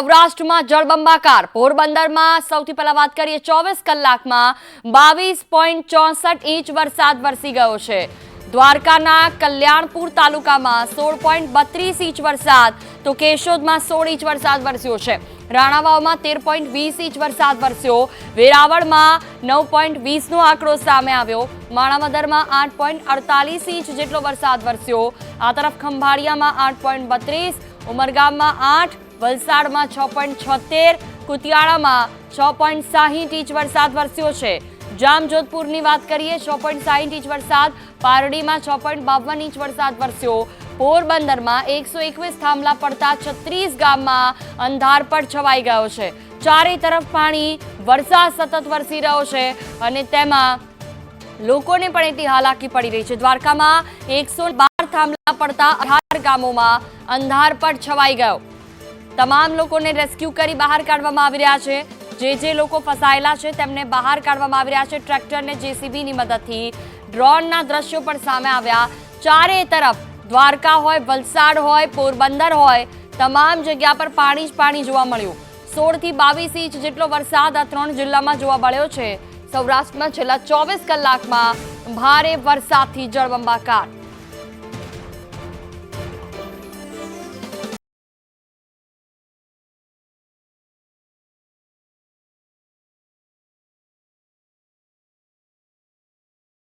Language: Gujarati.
સૌરાષ્ટ્રમાં જળબંબાકાર. પોરબંદરમાં સૌથી પહેલા વાત કરીએ, ચોવીસ કલાકમાં બાવીસ પોઈન્ટ ચોસઠ ઇંચ વરસાદ વરસી ગયો છે. દ્વારકાના કલ્યાણપુર તાલુકામાં સોળ પોઈન્ટ બત્રીસ ઇંચ વરસાદ, તો કેશોદમાં સોળ ઇંચ વરસાદ વરસ્યો છે. રાણાવાવમાં તેર પોઈન્ટ વીસ ઇંચ વરસાદ વરસ્યો. વેરાવળમાં નવ પોઈન્ટ વીસનો આંકડો સામે આવ્યો. માણાવદરમાં આઠ પોઈન્ટ અડતાલીસ ઇંચ જેટલો વરસાદ વરસ્યો. આ તરફ ખંભાળિયામાં આઠ પોઈન્ટ બત્રીસ, ઉમરગામમાં આઠ વલસાડમાં છ પોઈન્ટ છોતેર, કુતિયાળામાં છ પોઈન્ટ સાહીઠ ઇંચ વરસાદ વરસ્યો છે. જામજોધપુરની વાત કરીએ, છ પોઈન્ટ સાહીઠ ઇંચ વરસાદ, પારડીમાં છ પોઈન્ટ બાવન ઇંચ વરસાદ વરસ્યો. પોરબંદરમાં એકસો એકવીસ થાંભલા પડતા છત્રીસ ગામમાં અંધારપટ છવાઈ ગયો છે. ચારે તરફ પાણી વરસાદ સતત વરસી રહ્યો છે અને તેમાં લોકોને પણ એટલી હાલાકી પડી રહી છે. દ્વારકામાં એકસો બાર થાંભલા પડતા અઢાર ગામોમાં અંધારપટ છવાઈ ગયો. તમામ લોકોને રેસ્ક્યુ કરી બહાર કાઢવામાં આવી રહ્યા છે. જે જે લોકો ફસાયેલા છે, તેમને બહાર કાઢવામાં આવી રહ્યા છે. ટ્રેક્ટર ને જેસીબીની મદદથી ડ્રોનના દ્રશ્યો પણ સામે આવ્યા. ચારે તરફ દ્વારકા હોય, વલસાડ હોય, પોરબંદર હોય, તમામ જગ્યા પર પાણી જ પાણી જોવા મળ્યું. સોળથી બાવીસ ઇંચ જેટલો વરસાદ આ ત્રણ જિલ્લામાં જોવા મળ્યો છે. સૌરાષ્ટ્રમાં છેલ્લા ચોવીસ કલાકમાં ભારે વરસાદથી જળબંબાકાર